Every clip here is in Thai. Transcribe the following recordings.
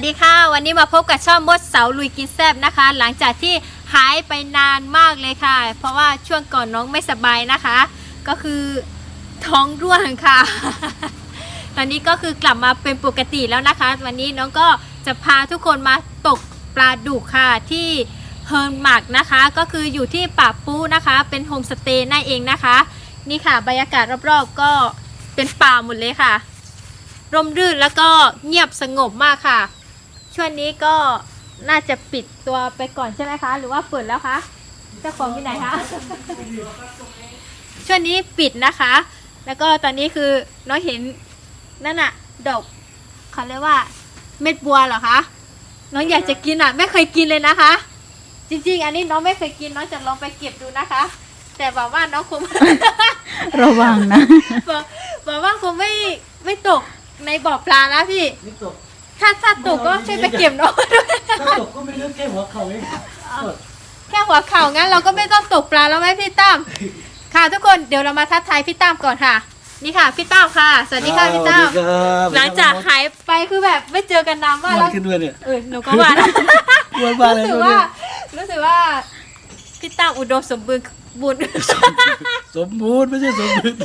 วัสดีค่ะ วันนี้มาพบกับช่องมดเสาลุยกินแซบนะคะ หลังจากที่หายไปนานมากเลยค่ะ เพราะว่าช่วงก่อนน้องไม่สบายนะคะ ก็คือท้องร่วงค่ะ ตอนนี้ก็คือกลับมาเป็นปกติแล้วนะคะ วันนี้น้องก็จะพาทุกคนมาตกปลาดุกค่ะที่เฮิร์นหมักนะคะ ก็คืออยู่ที่ป่าปูนะคะ เป็นโฮมสเตย์นั่นเองนะคะ นี่ค่ะบรรยากาศรอบๆก็เป็นป่าหมดเลยค่ะร่มรื่นแล้วก็เงียบสงบมากค่ะ ช่วงนี้ก็น่าจะปิดตัวไปก่อนใช่ไหมคะ หรือว่าเปิดแล้วคะเจ้าของที่ไหนคะช่วงนี้ปิดนะคะ แล้วก็ตอนนี้คือน้องเห็นนั่นอะดอกเขาเรียกว่า เม็ดบัวเหรอคะน้องอยากจะกินอะไม่เคยกินเลยนะคะ จริง ๆ อันนี้น้องไม่เคยกินน้องจะลองไปเก็บดูนะคะ แต่บอกว่าน้องคงระวังนะบอกบอกว่าคงไม่ไม่ตกในบ่อปลานะพี่นี่ตก ถ้าถ้าตกก็ช่วยไปเก็บน้องด้วยถ้าตกก็ไม่ลึกแค่หัวเข่าเองแค่หัวเข่างั้นเราก็ไม่ต้องตกปลาแล้วไหมพี่ตั้มค่ะทุกคนเดี๋ยวเรามาทักทายพี่ตั้มก่อนค่ะ นี่ค่ะพี่ตั้มค่ะ สวัสดีค่ะพี่ตั้มสวัสดีครับหลังจากหายไปคือแบบไม่เจอกันนานมากมัแล้นวขึ้นด้วยเนี่ยเออหนูก็ว่านะอ้วนมาเลยรู้สึกดูว่าดิรู้สึกว่าพี่ตั้มอุดมสมบูรณ์บุญสมบูรณ์ไม่ใช่สมบูรณ์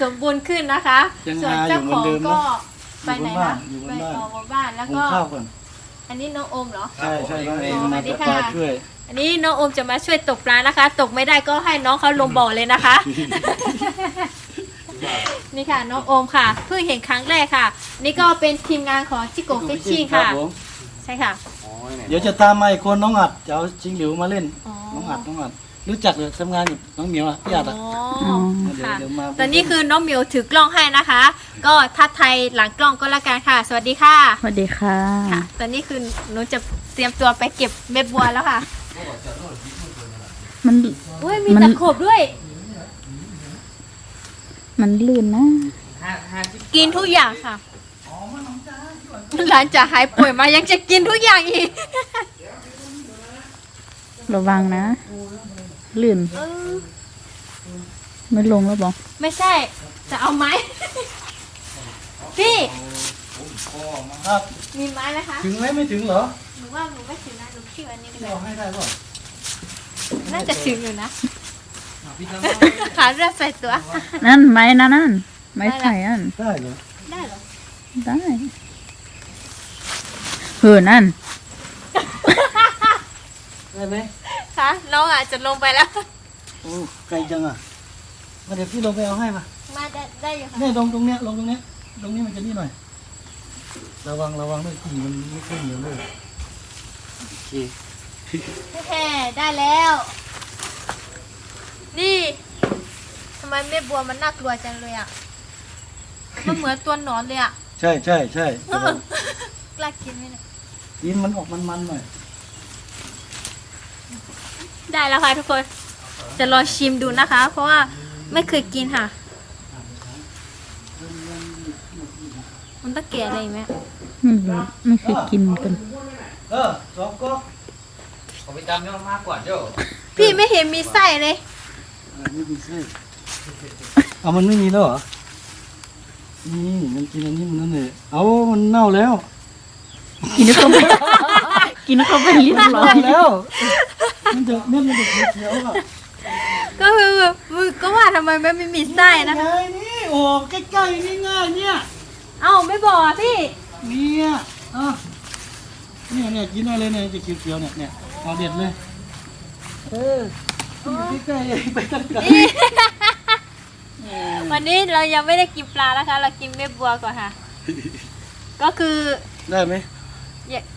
สมบูรณ์ขึ้นนะคะยังส่วนหาเจ้าของอยู่เหมือนเดิมนะก็ ไปไหนนะอยู่บไปนบ้าน ออกมาบ้านแล้วหุงก็ข้าวก่อน อันนี้น้องโอมเหรอ ใช่ใช่น้องเองสวัมาสดีตกค่ะปลาช่วย อันนี้น้องโอมจะมาช่วยตกปลานะคะ ตกไม่ได้ก็ให้น้องเขาลงบ่อเลยนะคะ นี่ค่ะน้องโอมค่ะ เพิ่งเห็นครั้งแรกค่ะ นี่ก็เป็นทีมงานของจิโกฟิชชิ่งรัค่ะบผมใช่ค่ะ เดี๋ยวจะตามมาอีกคนน้องอัดจะเอาชิงหลิวมาเล่น อ๋อ น้องอัดน้องอัดรู้จักเลยทำงานอยู่น้องเหมียวอะพี่อัดอะอ๋อเดี๋ยวค่ะ เดี๋ยวมาตอนนี้คือน้องเหมียวถือกล้องให้นะคะ ก็ทักไทายหลังกล้องก็แล้วกันค่ะ สวัสดีค่ะสวัสดีค่ะ ค่ะ ตอนนี้คือหนูจะเตรียมตัวไปเก็บเม็ดบัวแล้วค่ะมัน อุ้ยมีมัน ตะขบด้วย มันลื่นนะ กินทุกอย่างค่ะหลังจากหายป่วยมายังจะกินทุกอย่างอีกระวังนะ ลื่น เออไม่ลงแล้วบอกไม่ใช่จะเอาไม้ พี่ครับ มีไม้ไหมคะถึงไหมไม่ถึงเหรอหนูว่าหนูไม่ถึงนะหนูคิดว่านี่พี่เลเอายให้ได้ป่ะน่าจะถึงอยู่นะหาเรื่องใส่ตัว นั่นไม้นะนั่นไม้ไผ่อันได้เหรอได้เหรอได้เออนั่น ได้ไหมคะน้องอาจจะลงไปแล้ว โอ้ไกลจังอะมาเดี๋ยวพี่ลงไปเอาให้มามาได้ได้อยู่ค่ะเนี่ยลงตรงเนี้ยลงตรงเนี้ย ตรงนี้มันจะนี่หน่อย ระวังระวังด้วยกิ่งมันไม่ขึ้นเหนือเลยโอเคแค่ได้แล้ว นี่ทำไมแม่บัวมันน่ากลัวจังเลยอะ มันเหมือนตัวหนอนเลยอะ ใช่ใช่ใช่แต่ว่ากล้ากินไหมเนี่ยกินมันออกมันๆหน่อยได้แล้วค่ะทุกคน จะรอชิมดูนะคะ เพราะว่าไม่เคยกินค่ะ มันต้องแก่อะไรไหมไม่รู้ไม่เคยกินเหมือนกัน เออสองก๊อกผมไปจำยอดมากกว่าเด้อพี่ไม่เห็นมีไส้เลยอ่าไม่มีไส้เอามันไม่มีแล้วเหรอ นี่มันกินอันนี้มันนั่นเลยเอามันเน่าแล้ว กินเข้าไปกินเข้าไปเรียบร้อยเน่าแล้ว มันจะเม็ดมันจะเขียวๆอะก็คือมึงก็ว่าทำไมไม่มีไส้นะไงนี่โอ้ใกล้ๆนี่ง่ายๆเนี่ย เอ้าไม่บอกอะพี่เนี่ยอะเนี่ยเนี่ยกินได้เลยเนี่ยจะเขียวๆเนี่ยเนี่ยเอาเด็ดเลย เอออยู่ใกล้ๆไปกันไกลวันนี้เรายังไม่ได้กินปลานะคะ เรากินแม่บัวก่อนค่ะ ก็คือได้ไหม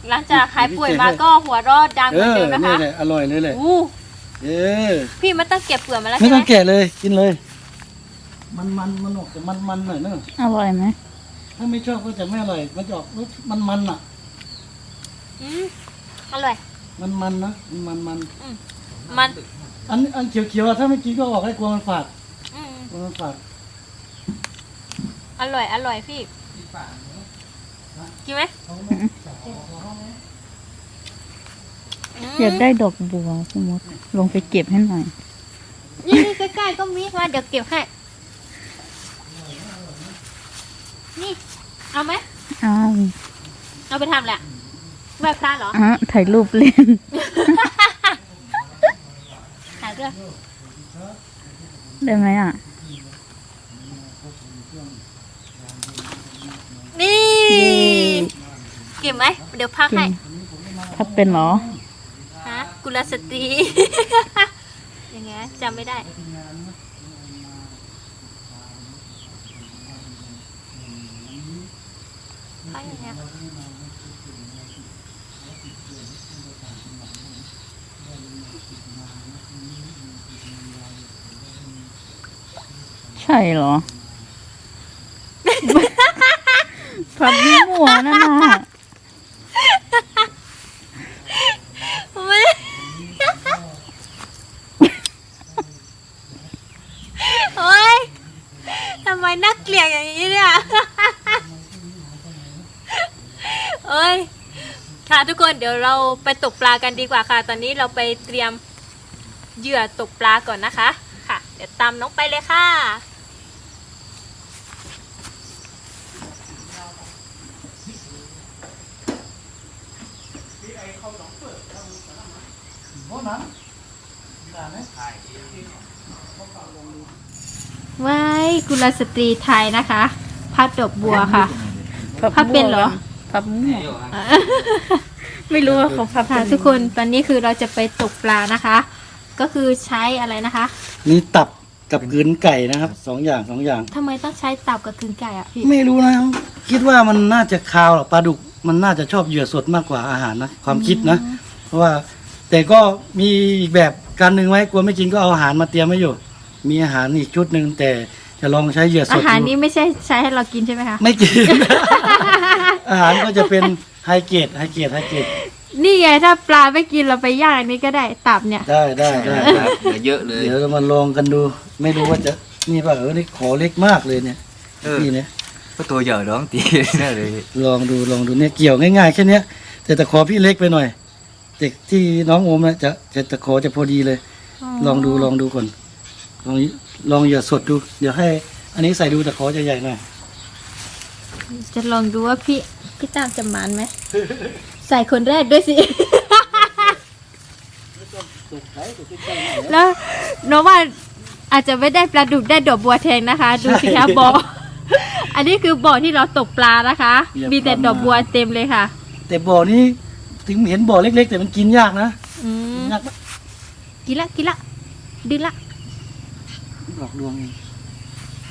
หลังจากหายป่วยมาก็หัวเรอดดังเหเอมือนอเดิมนะนี่คะแหละอร่อยเลยแหละอู้เออพี่มันต้องเก็บเปลือกมาแล้วไม่ใช่ไหต้มองแกะเลยกินเลย มันมันมันออกแต่มันมันหน่อยเนอะอร่อยไหม ถ้าไม่ชอบก็จะไม่อร่อย มันจะออกรสมันมันอะ อืมอร่อย มันมันนะ มันมันมันมันอันอันเขียวเขียวๆอะถ้าไม่กินก็ออกให้กลัวมันฝาดอืมกลัวมันฝาดอร่อย อร่อยพี่กินไหมมอยากได้ดอกบัวสมมติลงไปเก็บให้หน่อย นี่นี่ใกล้ๆก็มีมาเดี๋ยวเก็บให้ นี่ เอาไหมอ้าวเอาไปทำแหละไหว้พระเหรออะถ่ายรูปเล่นถ่ายด้วยได้ไหมอะ นี่เก็บไหมเดี๋ยวพักให้ถ้าเป็นเหรอ ฮะกุลสตรี ยังไงจำไม่ได้ พักยังไงใช่เหรอพับมั่วนั่นน่ะไม่โอ๊ยทำไมน่าเกลียดอย่างนี้เนี่ย โอ๊ย ค่ะทุกคนเดี๋ยวเราไปตกปลากันดีกว่าค่ะ ตอนนี้เราไปเตรียมเหยื่อตกปลาก่อนนะคะค่ะ เดี๋ยวตามน้องไปเลยค่ะว้ายกุลสตรีไทยนะคะ พัดดอกบัวค่ะ พับเป็นเหรอ พับมั่วโยกครับไม่รู้ว่าเขาพับค่ะเป็นทุกคนตอนนี้คือเราจะไปตกปลานะคะ ก็คือใช้อะไรนะคะ นี่ตับกับกลืนไก่นะครับสองอย่างสองอย่าง ทำไมต้องใช้ตับกับกึ่งไก่อะพี่ไม่รู้นะคิดว่ามันน่าจะคาวหรอกปลาดุกมันน่าจะชอบเหยื่อสดมากกว่าอาหารนะความคิดนะ เพราะว่าแต่ก็มีอีกแบบการหนึ่งไว้กลัวไม่กินก็เอาอาหารมาเตรียมไว้อยู่ มีอาหารอีกชุดหนึ่งแต่จะลองใช้เหยื่อสอาดหารดูนี้ไม่ใช่ใช้ให้เรากินใช่ไหมคะ ไม่กิน อาหารก็จะเป็นไฮเกรดไฮเกรดไฮเกรดนี่ไงถ้าปลาไม่กินเราไปย่างอันนี้ก็ได้ตับเนี่ย ได้ได้ได้ ครับเหลือเยอะเลยเดี๋ยวเรามาลองกันดู ไม่รู้ว่าจะนี่ป่ะเออนี่ขอเล็กมากเลยเนี่ยเออนี่เนี่ยก็ตัวใหญ่ร้องตีน่าเลยลองดูลองดูเนี่ยเกี่ยวง่ายๆแค่เนี้ยแต่ตะขอพี่เล็กไปหน่อยเด็กที่น้องโอมนะจะจะตะขอจะพอดีเลย ลองดูลองดูก่อนลองลองอย่าสดดู เดี๋ยวให้ อันนี้ใส่ดูตะขอจะใหญ่หน่อย จะลองดูว่าพี่พี่ตามจะมันไหม ใส่คนแรกด้วยสิ แล้วน้องว่าอาจจะไม่ได้ปลาดุกได้ดอกบัวแทงนะคะ ดูสิคะบ่อ อันนี้คือบ่อที่เราตกปลานะคะ มีแต่ดอกบัวเต็มเลยค่ะ แต่บ่อนี้ถึงเห็นบ่อเล็ก ๆ แต่มันกินยากนะอืมยากมากกินละกินละดึงละหลอกลวงเอง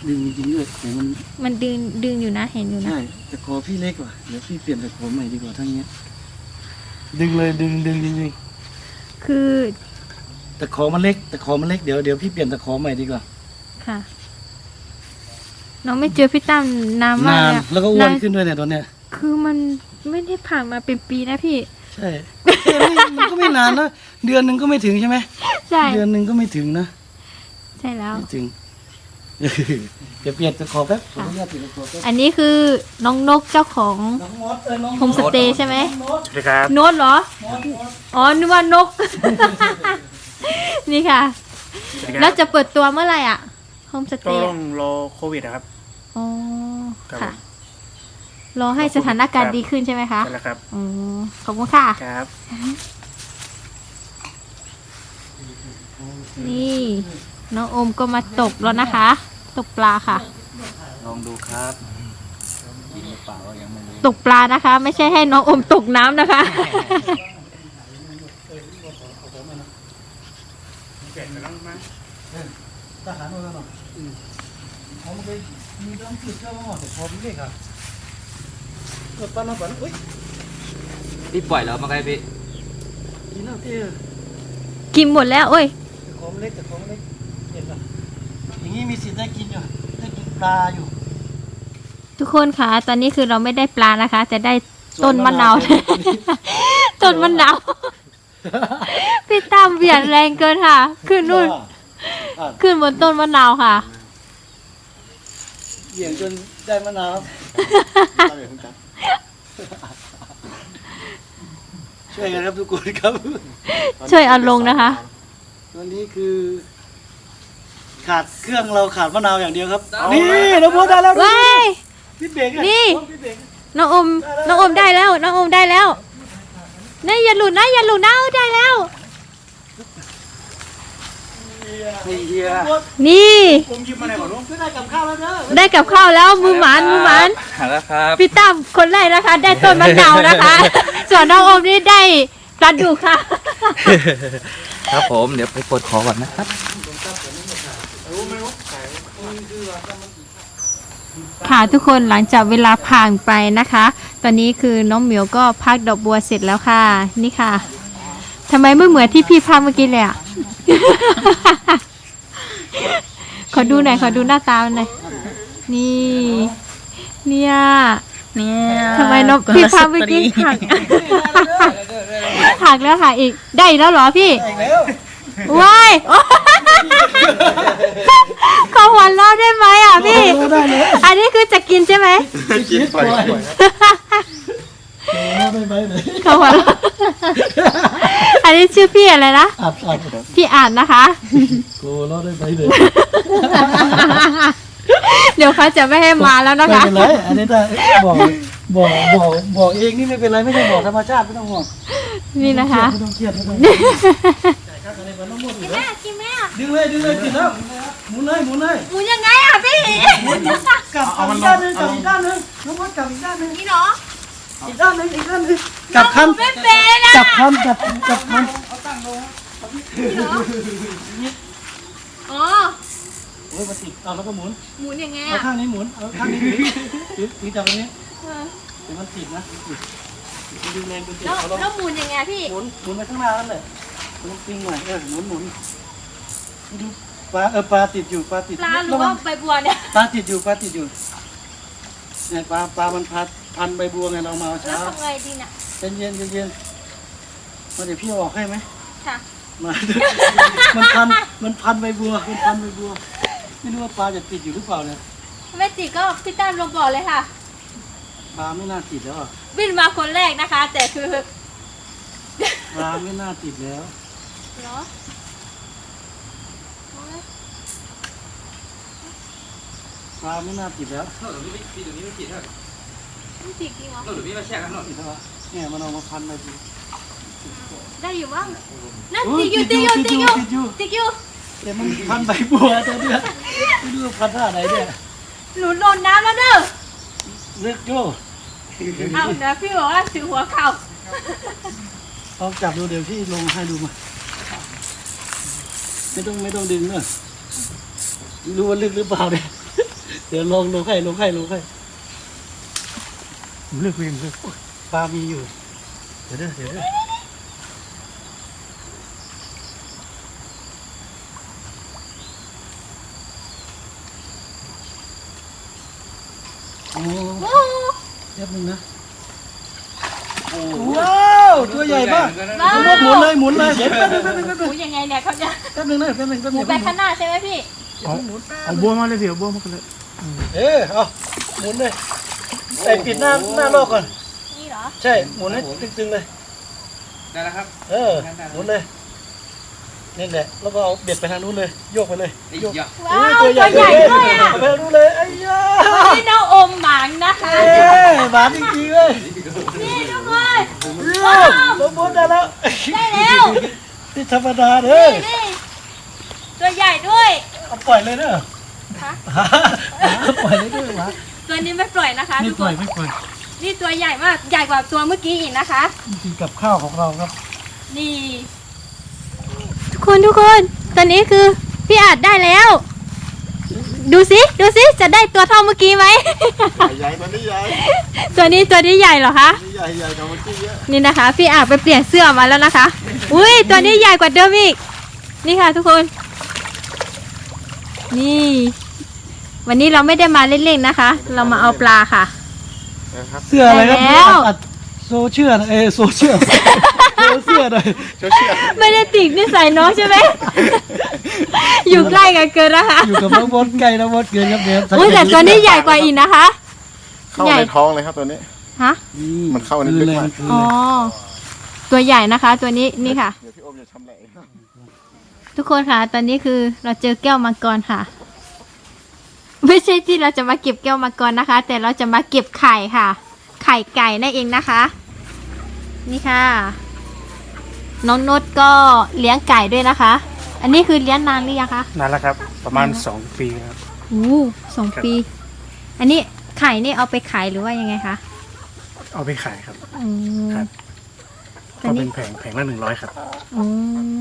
ดึงจริงๆด้วยแต่มันมันดึงดึงอยู่นะเห็นอยู่นะ ใช่ตะขอพี่เล็กว่ะเดี๋ยวพี่เปลี่ยนตะขอใหม่ดีกว่าทั้งเนี้ย ดึงเลยดึงดึงจริงคือๆตะขอมันเล็กตะขอมันเล็กเดี๋ยวเดี๋ยวพี่เปลี่ยนตะขอใหม่ดีกว่า ค่ะน้องไม่เจอพี่ตั้มนานมากนานเลยอะแล้วก็อ้วนขึ้นด้วยเนี่ยตอนเนี้ยคือมันไม่ได้ผ่านมาเป็นปีนะพี่ ใช่แค่ไม่มันก็ไม่นานนะเดือนหนึ่งก็ไม่ถึงใช่ไหมใช่เดือนหนึ่งก็ไม่ถึงนะใช่แล้ว ไม่ถึง เดี๋ยวเปลี่ยนตะขอแป๊บขออนุญาตเปลี่ยนตะขอแป๊บอันนี้คือน้องนกเจ้าของน้องมอสเอ้ยน้องโฮมสเตย์ใช่ไหมน้องมอสสวัสดีครับโน้ตเหรออ๋อ นึกว่านก นี่ค่ะ แล้วจะเปิดตัวเมื่อไหร่อะโฮมสเตก็ย์ต้องรอโควิดนะครับ อ๋อ ครับค่ะ รอให้สถานการณ์ดีขึ้นใช่ไหมคะนั่นแหละครับ อ๋อ ขอบคุณค่ะ ครับ นี่ น้องโอมก็มาตกแล้วนะคะ ตกปลาค่ะ ลองดูครับกินหรือเปล่ายังไม่รู้ตกปลานะคะ ไม่ใช่ให้น้องโอมตกน้ำนะคะ ทหารมาแล้วเนาะอืมเอามาไปมีต้องจุดเจ้าหม้อแต่พอพี่เล็กอะเกิดปั้นมาปั้นอุ้ยพี่ปล่อยแล้วมาไกลพี่กินแล้วที่กินหมดแล้วโอ้ยแต่ของเล็กแต่ของเล็กเห็นป่ะ อย่างนี้มีสิทธิ์ได้กินอยู่ได้กินปลาอยู่ทุกคนค่ะตอนนี้คือเราไม่ได้ปลานะคะ แต่ได้ต้นมะนาว ต้นมะนาว พี่ตั้มเบียดแรงเกินค่ะ ขึ้นนู่นอะขึ้นบนต้นมะนาวค่ะเหวี่ยงจนได้มะนาวช่วยกันครับทุกคนครับ ช่วยเอาลงนะคะตอนนี้คือ ขาดเครื่องเราขาดมะนาวอย่างเดียวครับ นี่น้องโพสได้แล้วว้ายพี่เบรกอะนี่พี่เบรกน้องอมน้องอมได้แล้วน้องอมได้แล้วนี่อย่าหลุดนะอย่าหลุดนะเอาได้แล้วเฮียนี่ ผมหยิบมาไหนก่อนลุงได้กับข้าวแล้วเด้อได้กับข้าวแล้วมือหมานมือหมานหาแล้วครับพี่ตั้มคนแรกนะคะ ได้ต้นมะนาวนะคะ ส่วนน้องอมนี่ได้ปลาดุกค่ะ ครับผมเดี๋ยวไปปลดของก่อนนะครับ ค่ะทุกคนหลังจากเวลาผ่านไปนะคะ ตอนนี้คือน้องเหมียวก็พักดอกบัวเสร็จแล้วค่ะ นี่ค่ะทำไมไม่เหมือนที่พี่พักเมื่อกี้เลยอะ ขอดูหน่อยขอดูหน้าตามันหน่อยนี่ เนี่ยเนี่ยทำไมน้องพี่พักเมื่อกี้หักหักแล้วค่ะอีกได้อีกแล้วเหรอพี่ แล้วว้ายขอหัวเราะได้ไหมอะพี่ ได้เลยอันนี้คือจะกินใช่ไหมกินปล่อยไม่ไปเลยขอหัวเราะอันนี้ชื่อพี่อะไรนะ อัดอัดพี่อ่านนะคะ กูเราได้ไปเลยเดี๋ยวเขาจะไม่ให้มาแล้วนะไม่คะ เป็นไรอันนี้ได้บอกบอกบอกบอกเองนี่ไม่เป็นไรไม่ใช่บอกธรรมชาติไม่ต้องห่วงนี่นะคะ ไม่ต้องเครียดไม่ต้อง เครียดกินแม่กินแม่ดึงเลยดึงเลยกินแล้วหมุนเลยหมุนเลยหมุนยังไงอะพี่กลับกลับอีกด้านหนึงกลับอีกด้านหนึงน้องมดกลับอีกด้านหนึงนี่เนาะอีกด้านหนึงอีกด้านหนึงกลับคันไม่เป็นอะกลับคันกลับกลับคันอ๋อโอ้ยมาติดเอาแล้วก็หมุนหมุนยังไงเอาอะข้างนี้หมุนเอาข้างนี้ถือถือถือจับตรงนี้เดี๋ยวมันติดนะติดดึงแรงดึงติดแล้วเอาลงแล้วหมุนยังไงพี่หมุนหมุนไปข้างหน้านั่นแหละ หมุนปิ้งหน่อยเออหมุนหมุนดูปลาเออปลาติดอยู่ปลาติดปลาหรือระวัว่างใบบัวเนี่ยปลาติดอยู่ปลาติดอยู่เนี่ยปลาปลามันพัดพันใบบัวไงเรามาเอาแล้วเช้าทำไงดีน่ะเย็นเย็นเย็นเย็นมาเดี๋ยวพี่เอาออกให้ไหมค่ะ มา มันพันมันพันใบบัวมันพันใบบัว ไม่รู้ว่าปลาจะติดอยู่หรือเปล่าเนี่ยไม่ติดก็พี่ตั้มลงบ่อเลยค่ะ ปลาไม่น่าติดแล้วอะบินมาคนแรกนะคะ แต่คือ ปลาไม่น่าติดแล้ว เหรอปลาไม่น่าติดแล้วไม่ติดจริงเหรอติดแล้วอะเนี่ยมันเอามาพันใบบัวได้อยู่บ้างนั่นติดอยู่ติดอยู่ติดอยู่ติดอยู่ติดอยู่แต่มันพันใบบัวตัวเนี้ยไม่รู้ว่าพันท่าไหนเนี่ยหนูโดนน้ำแล้วเด้อเลือกโจ้เอาเดี๋ยวพี่บอกว่าถือหัวเข่าลองจับดูเดี๋ยวพี่ลงให้ดูมา ไม่ต้องไม่ต้องดึงเนอะไม่รู้ว่าลึกหรือเปล่าเนี่ยเดี๋ยวลองลงให้ลงให้ลงให้เลือกเวียนเลือกปลามีอยู่ เดี๋ยวเด้อเดี๋ยวเด้อโอ้โอ้แป๊บนึงนะว้าว ตัวใหญ่มากว้าทั้งหมดหมุนเลยหมุนเลยเดี๋ยวแป๊บนึงแป๊บนึงแป๊บหนึมูงยังไงเนี่ยเขาจะแป๊บนึงนะแป๊บนึงแป๊บหนึมูงไปข้างหน้าใช่ไหมพี่เอาเอาบัวมาเลยสิเอาบัวมากันเลยเออเอาหมุนเลยใส่ปิดหน้าหน้าลอกก่อน นี่เหรอใช่หมุนให้ตึงๆเลย ได้แล้วครับเออหมุนเลยนี่แหละแล้วก็เอาเบ็ดไปทางนู้นเลย โยกไปเลยไอ้โยกยะว้าวตัวใหญ่ด้วยอะเอาไปทางนู้นเลยไอ้ยานี่น้องอมหมางนะคะเอ้ยหวานจริงๆเลยนี่ทุกคน เยี่ยมสมบูรณ์ได้แล้วได้แล้วนี่ธรรมดาเด้อนี่นี่ตัวใหญ่ด้วย เอาปล่อยเลยเด้อฮะปล่อยเลยเด้อหวะตัวนี้ไม่ปล่อยนะคะไม่ทุกปคล่อยน ไม่ปล่อยนี่ตัวใหญ่มากใหญ่กว่าตัวเมื่อกี้อีกนะคะกินกับข้าวของเราครับนี่ ทุกคนทุกคน ตอนนี้คือพี่อาจได้แล้ว ดูสิดูสิจะได้ตัวเท่าเมื่อกี้ไหม ใหญ่มันนี่ใหญ่ตัวนี้ตัวนี้ใหญ่เหรอคะ นี่ใหญ่ใหญ่กว่าเมื่อกี้เยอะนี่นะคะ พี่อาจไปเปลี่ยนเสื้อมาแล้วนะคะ อุ้ยตัวนี้ใหญ่กว่าเดิมอีก นี่ค่ะทุกคน นี่ วันนี้เราไม่ได้มาเล่นๆนะคะ เรามาเอาปลาค่ะ นะครับ เสื้ออะไรครับได้แล้ว อัดโซเชื่อนะเออโซเชื่อ โซเชื่อหน่อยเชื่อเชื่อไม่ได้ติดนิสัยน้องใช่ไหม อยู่ใกล้กันเกินนะคะอยู่กับน้องมดไก่น้องมดเกินครับเดี๋ยวอุ้ยแต่ตัวนี้ใหญ่กว่าอีกนะคะ เข้าใหญ่ ในท้องเลยครับตัวนี้ ฮะมันเข้าในคืลึนกเลยมากมันคืนอ๋อเลยตัวใหญ่นะคะ ตัวนี้นี่ค่ะ เดี๋ยวพี่โอมจะชำแหละเองทุกคนค่ะ ตอนนี้คือเราเจอแก้วมังกรค่ะ ไม่ใช่ที่เราจะมาเก็บแก้วมังกรนะคะ แต่เราจะมาเก็บไข่ค่ะ ไข่ไก่นั่นเองนะคะ นี่ค่ะ น้องนดก็เลี้ยงไก่ด้วยนะคะ อันนี้คือเลี้ยงนานหรือยังคะนั่นแหละครับ ประมาณ2ปีครับโอ้สองปี อันนี้ไข่นี่เอาไปขายหรือว่ายังไงคะเอาไปขายครับ อืมครับตอก็นเป็นี้นแผงแผงละหนึ่งร้อยครับ อืม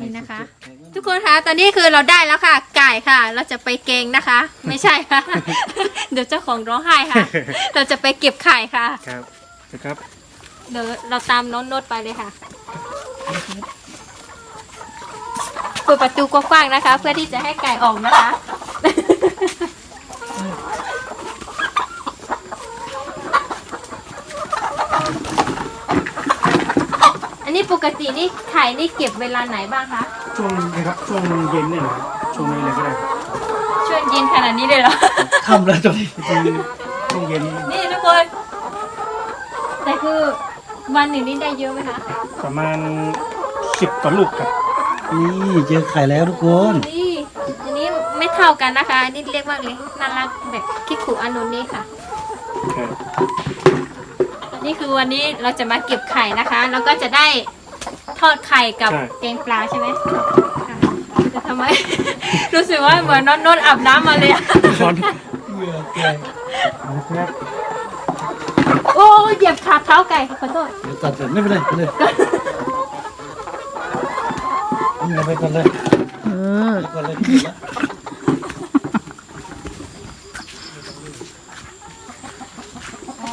นี่นะคะ ทุกคนคะ ตอนนี้คือเราได้แล้วค่ะ ไก่ค่ะ เราจะไปเกงนะคะ ไม่ใช่ค่ะ เดี๋ยวเจ้าของร้องไห้ค่ะ เราจะไปเก็บไข่ค่ะ ครับนะครับ เดี๋ยวเราตามน้องโนดไปเลยค่ะ เปิดประตูกว้างๆนะคะ เพื่อที่จะให้ไก่ออกนะคะ อันนี้ปกตินี่ไข่นี่เก็บเวลาไหนบ้างคะ ช่วงนี้ครับช่วงเย็นเนี่ยนะครับช่วงนี้เลยก็ได้ครับช่วงเย็นขนาดนี้เลยเหรอ ค่ำแล้วตอนนี้จริงๆช่วงเย็นนี่ทุกคน แต่คือวันหนึ่งนี่ได้เยอะไหมคะ ประมาณสิบต่อลูกครับ นี่เจอไข่แล้วทุกคนนี่อันนี้ไม่เท่ากันนะคะอันนี่เรียกว่าเลยน่ารักแบบคิกคุอานุนี่ค่ะครับนี่คือวันนี้เราจะมาเก็บไข่นะคะ แล้วก็จะได้ทอดไข่กับแกงปลาใช่ไหมค่ะแต่ทำไม รู้สึกว่าเหมือนนอนนอนอาบน้ำมาเลยอะช้อนเหยื่อแก่นะครับโอ้เหยียบขาเท้าไก่ขอโทษเดี๋ยวตัดเสร็จไม่เป็นไรไปเลยนี่ เอาไปก่อนเลยเออไปก่อนเลยที่เหลืออ๋อ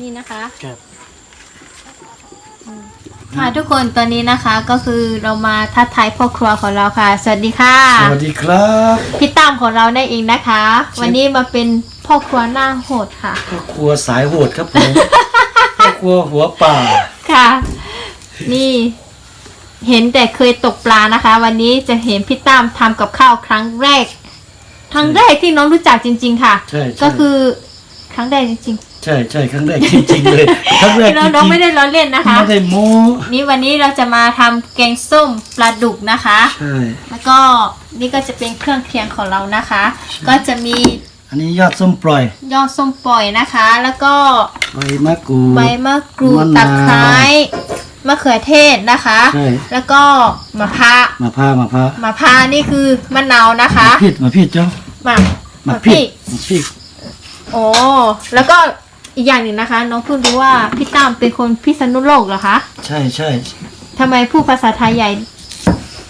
นี่นะคะ ครับค่ะทุกคนตอนนี้นะคะก็คือเรามาทักทายพ่อครัวของเราค่ะ สวัสดีค่ะ สวัสดีครับพี่ตั้มของเราได้เองนะคะ วันนี้มาเป็นพ่อครัวหน้าโหดค่ะ ครอบครัวสายโหดครับผม ครอบครัวหัวป่า ค่ะ นี่ เห็นแต่เคยตกปลานะคะ วันนี้จะเห็นพี่ตั้มทำกับข้าวครั้งแรก ครั้งแรกที่น้องรู้จักจริง ๆ ค่ะ ใช่ใช่ก็คือครั้งแรกจริงใช่ใช่ครั้งแรกจริงๆเลยครั้งๆแรกที่จน้องริน้องงไม่ได้ล้อเล่นนะๆคะ ไม่ได้โม้นี่วันนี้เราจะมาทำแกงส้มปลาดุกนะคะ ใช่ แล้วก็นี่ก็จะเป็นเครื่องเคียงของเรานะคะ ก็จะมีอันนี้ยอดส้มปล่อยยอดส้มปล่อยนะคะ แล้วก็ใบมะกรูดใบมะกรูดมะนาว ตะไคร้ มะเขือเทศนะคะ ใช่ แล้วก็มะพร้าวมาพร้าวมาพร้าวมะพร้าวนี่คือมะนาวนะคะมาพีดมาพีดเจ้ามะมามะพีพริดกมาพีดโอ้แล้วก็อีกอย่างหนึ่งนะคะ น้องเพิ่งรู้ว่าพี่ตั้มเป็นคนพิษณุโลกเหรอคะใช่ใช่ทำไมพูดภาษาไทยใหญ่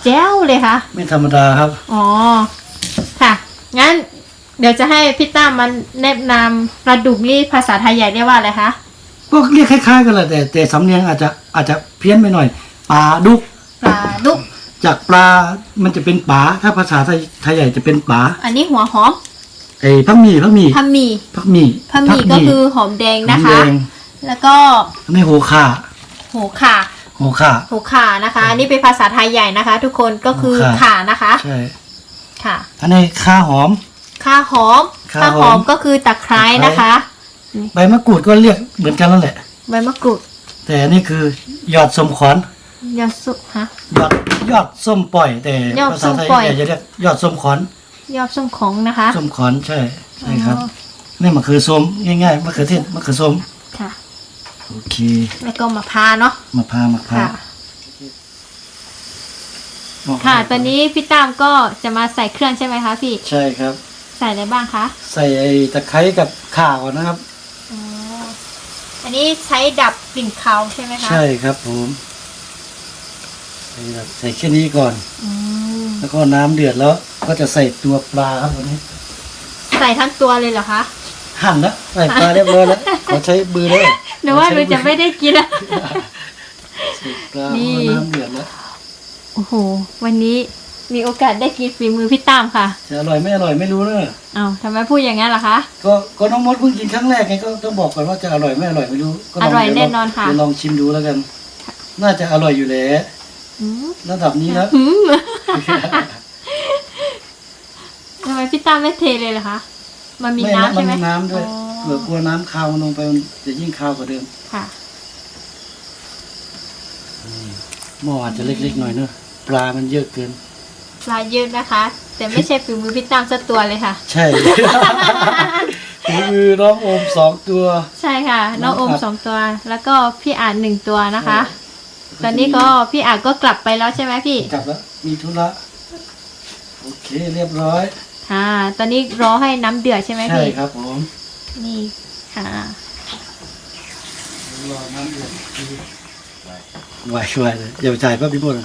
แจ้วเลยคะ ไม่ธรรมดาครับ อ๋อ ค่ะ งั้น เดี๋ยวจะให้พี่ตั้มมันแนะนำปลาดุกนี่ภาษาไทยใหญ่เรียกว่าอะไรคะ ก็เรียกคล้ายๆกันแหละแต่แต่สำเนียงอาจจะอาจจะเพี้ยนไปหน่อยปลาดุก ปลาดุก จากปลา มันจะเป็นป๋าถ้าภาษาไทยไทยใหญ่จะเป็นป๋าอันนี้หัวหอมไอ้พักหมี่พักหมี่พัมหมี่พักหมี่พัมหมี่ก็คือหอมแดงนะคะหอมแดงแล้วก็อันนี้โหข่าโหข่าโหข่า โหข่านะคะ อันนี้เป็นภาษาไทยใหญ่นะคะ ทุกคนก็คือโหข่า ข่านะคะใช่ ค่ะ อันนี้ข่าหอมข่าหอมข่าข่าหหออมมก็คือตะไคร้นะคะ ใบมะกรูดก็เรียกเหมือนกันนั่นแหละ ใบมะกรูดแต่อันนี้คือยอดส้มขอนยาสุฮะ ยอดยอดส้มปล่อย แต่ยอดภาส้ษามไทยปล่อยใหญ่จะเรียกยอดส้มขอนยอดส้มของนะคะ ส้มขอนใช่ใช่ครับ อ๋อ นี่มะเขือส้มง่ายๆมะเขือเทศมะเขือส้มค่ะ โอเคแล้วก็มะพร้าวเนาะมะพร้าวมะพร้าค่ะ วค่ะ ตอนนี้พี่ตามก็จะมาใส่เครื่องใช่ไหมคะพี่ ใช่ครับ ใส่อะไรบ้างคะ ใส่ไอ้ตะไคร้กับข่าก่อนนะครับอ๋อ อันนี้ใช้ดับกลิ่นคาวใช่ไหมคะใช่ครับผมใส่แบบใส่แค่นี้ก่อน อืมแล้วก็น้ำเดือดแล้ว ก็จะใส่ตัวปลาครับวันนี้ใส่ทั้งตัวเลยเหรอคะ หั่นแล้วใส่ปลาเรียบร้อยแล้วขอใช้มือเลยหรือว่าหนูจะไม่ได้กินแล้วใส่ปลานี่เพราะว่าน้ำเดือดแล้วโอ้โห วันนี้ มีโอกาสได้กินฝีมือพี่ตามค่ะ จะอร่อยไม่อร่อยไม่รู้เนอะเอาวทำไมพูดอย่างนั้นล่ะคะ ก็ก็น้องมดเพิ่งกินครั้งแรกไงก็ต้องบอกก่อนว่าจะอร่อยไม่อร่อยไม่รู้ก็ลงอร่อยเดี๋วลงแน่นอนค่ะ เดี๋ยวลองชิมดูแล้วกัน น่าจะอร่อยอยู่แหล้วอืมระดับนี้แล้วหืมทำไมพี่ตามไม่เทเลยล่ะคะ มันมีไม่น้ำมัใช่ไหมมีน้ำด้วยอ๋อเผื่อกลัวน้ำคาวมันลงไปมันจะยิ่งคาวกว่าเดิมค่ะ หม้ออาจจะเล็กๆหน่อยเนอะปลามันเยอะเกินป ลาเยอะนะคะ แต่ไม่ใช่ฝีมือพี่ตามสักตัวเลยค่ะ ใช่พฝีมือน้องโอมสองตัว ใช่ค่ะ น้องโอมครับสองตัว แล้วก็พี่อาจหนึ่งตัวนะคะ ตอนนี้ก็พี่อาจก็กลับไปแล้วใช่ไหมพี่ กลับแล้ว มีธุระ โอเคเรียบร้อย ค่ะ ตอนนี้รอให้น้ำเดือดใช่ไหมใช่พี่ครับผม นี่ค่ะรอน้ำเดือดไหวไหวเลยอย่าไปจ่ายป้าพี่บน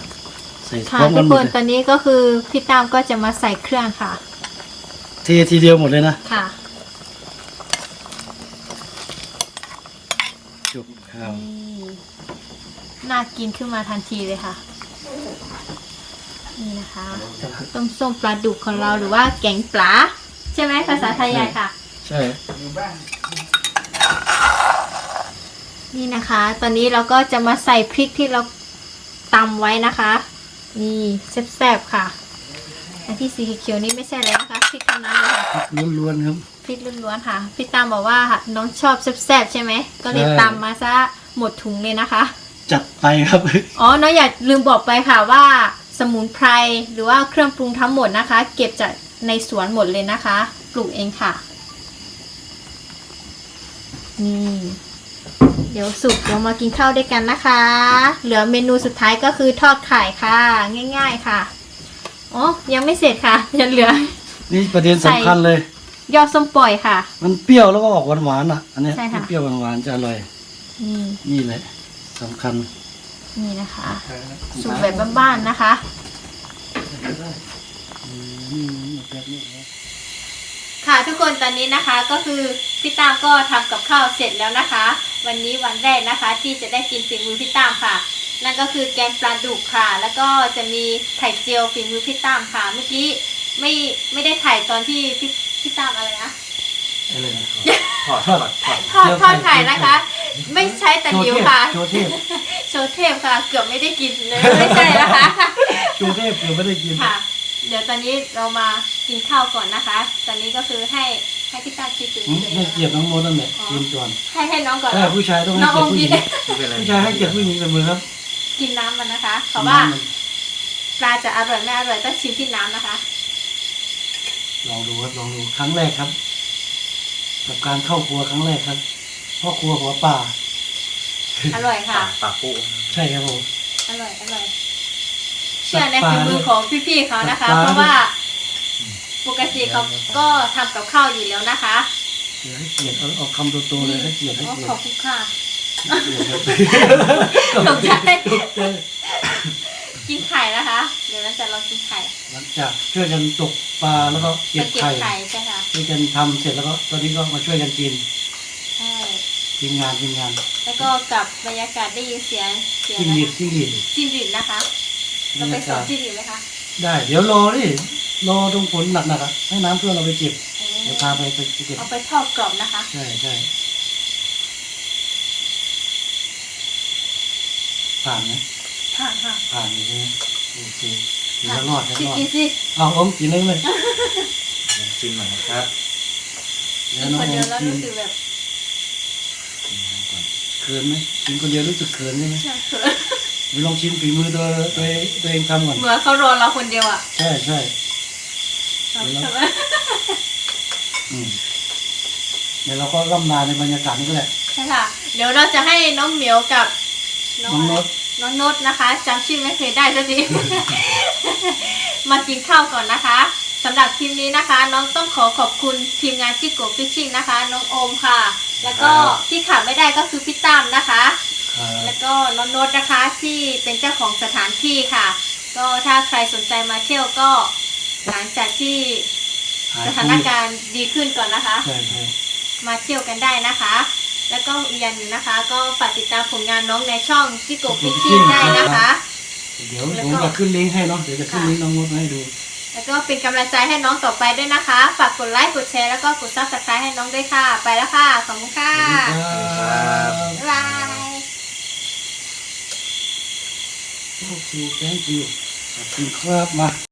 ใส่พค่ะร้อมกัทุนกหมคดนเลยตอนนี้ก็คือพี่ตามก็จะมาใส่เครื่องค่ะ เททีเดียวหมดเลยนะค่ะจบข้าวนี่น่ากินขึ้นมาทันทีเลยค่ะ นี่นะคะ ต้มส้มปลาดุกของเราหรือว่าแกงปลาใช่ไหมภาษาไทยใหญ่ค่ะ ใช่นี่นะคะ ตอนนี้เราก็จะมาใส่พริกที่เราตำไว้นะคะ นี่แซ่บๆค่ะ อันที่สีเขียวๆนี่ไม่ใช่อะไรนะคะพริกทั้งนั้นเลยค่ะล้วนๆครับ พริกล้วนๆค่ะ พี่ตามบอกว่าน้องชอบแซ่บๆใช่ไหม ก็เลยใช่ตำมาซะหมดถุงเลยนะคะ จัดไปครับ อ๋อน้องอย่าลืมบอกไปค่ะว่าสมุนไพรหรือว่าเครื่องปรุงทั้งหมดนะคะ เก็บจากในสวนหมดเลยนะคะ ปลูกเองค่ะ นี่ เดี๋ยวสุกเดี๋ยวมากินข้าวด้วยกันนะคะ เหลือเมนูสุดท้ายก็คือทอดไข่ค่ะ ง่าย ๆค่ะอ๋อยังไม่เสร็จค่ะยังเหลือ นี่ประเด็นสำคัญเลย ยอดส้มปล่อยค่ะ มันเปรี้ยวแล้วก็ออกหวานๆอะ อันเนี้ยใช่ค่ะ เปรี้ยวๆหวานๆจะอร่อย นี่นี่แหละสำคัญนี่นะคะสูตรแบบบ้านๆนะคะ ค่ะทุกคนตอนนี้นะคะก็คือพี่ตามก็ทำกับข้าวเสร็จแล้วนะคะ วันนี้วันแรกนะคะที่จะได้กินฝีมือพี่ตามค่ะ นั่นก็คือแกงปลาดุกค่ะ แล้วก็จะมีไข่เจียวฝีมือพี่ตามค่ะ เมื่อกี้ไม่ไม่ได้ถ่ายตอนที่พี่พี่ตามอะไรนะถอดถอดถอดทอดทอดไข่นะคะ ไม่ใช้แต่นิ้วค่ะโชว์เทพโชว์เทพค่ะเกือบไม่ได้กินเลยไม่ใช่นะคะโชว์เทพเดี๋ยวไม่ได้กินค่ะ เดี๋ยวตอนนี้เรามากินข้าวก่อนนะคะ ตอนนี้ก็คือให้ให้พี่ตาคิดถึงอืมเลยให้เกียรติน้องโมดนั่นแหละอ๋อกินก่อนให้ให้น้องก่อนถ้าผู้ชายต้องให้น้องเกีอยรมติผู้หกินญิงผู้ชายให้เกียรติผู้หญิงเสมอครับกินน้ำมันนะคะเพราะว่าปลาจะอร่อยไม่อร่อยต้องชิมที่น้ำนะคะ ลองดูครับลองดูครั้งแรกครับ กับการเข้าครัวครั้งแรกครับพ่อครัวหัวป่า อร่อยค่ะ ปากปู ใช่ครับผมอร่อยอร่อยเชื่อในปลาฝีมือของพี่ๆเขานะคะปลาเพราะว่าปกติเขาก็ทำกับข้าวอยู่แล้วนะคะเดี๋ยวให้เกียรติเอาเอาคำโตๆเลยให้เกียรติให้โอ้เกียรขอบติคุณค่ะเกียรติครับตกใจตกใจกินไข่นะคะ เดี๋ยวเราจะลองกินไข่ หลังจากช่วยกันตกปลาแล้วก็ไปเก็บเก็บไข่ไข่ใช่ค่ะช่วยกันทำเสร็จแล้วก็ตอนนี้ก็มาช่วยกันกินใช่ทีมงานทีมงาน แล้วก็กับบรรยากาศได้ยินเสียงเสียงจิ้งหรีดจิ้งหรีดจิ้งหรีดนะคะบร เรารไปยาสอกานศจิ้งหรีดไหมคะได้ เดี๋ยวรอดิรอตรงฝนหนักๆอะให้น้ำท่วมเราไปเก็บ เดี๋ยวพาไปไปเก็บ เอาไปทอดกรอบนะคะ ใช่ใช่ผ่านไหมค่ะค่ะผ่านอยู่ใช่ไหมโอเคถือว่ารอดแล้วชิมรอดกินสิเอาอมกินเลยเลยลองชิมหน่อยนะครับเดี๋ยกิวนน้องคนอเดียวมแล้วกินรู้สึกแบบเขินไหมกินคนเดียวรู้สึกเขินใช่ไหมเขิน ไปลองชิมฝีมือตัวตัวเองตัวเองทำก่อน เหมือนเขารอเราคนเดียวอะใช่ใช่ใช่ไหมอืมเดี๋ยวเราก็ล่ำลาในบรรยากาศนี้ก็แหละ ใช่ค่ะ เดี๋ยวเราจะให้น้องเหมียวกับน้องนดน้องนดนะคะจำชื่อไม่เคยได้สักทีมากินข้าวก่อนนะคะสำหรับทีมนี้นะคะ น้องต้องขอขอบคุณทีมงานจิกโกฟิชชิ่งนะคะ น้องโอมค่ะ แล้วก็ครับที่ขาดไม่ได้ก็คือพี่ตั้มนะคะครับ แล้วก็น้องโนตนะคะที่เป็นเจ้าของสถานที่ค่ะ ก็ถ้าใครสนใจมาเที่ยวก็หลังจากที่หายสถานการณ์ดีขึ้นก่อนนะคะใช่ใช่มาเที่ยวกันได้นะคะ แล้วก็อีกอย่างหนึ่งนะคะ ก็ฝากติดตามผลงานน้องในช่องจิโกฟิชชิ่งได้นะคะ เดี๋ยวแล้วผมก็จะขึ้นลิงก์ให้เนาะเดี๋ยวจะขึ้นลิงก์น้องมดมาให้ดู แล้วก็เป็นกำลังใจให้น้องต่อไปด้วยนะคะ ฝากกดไลค์กดแชร์แล้วก็กดซับสไครต์ให้น้องด้วยค่ะ ไปแล้วค่ะขอบคุณค่ะสวัสดีครับบ๊ายบาย โอเค thank you ขอบคุณครับมา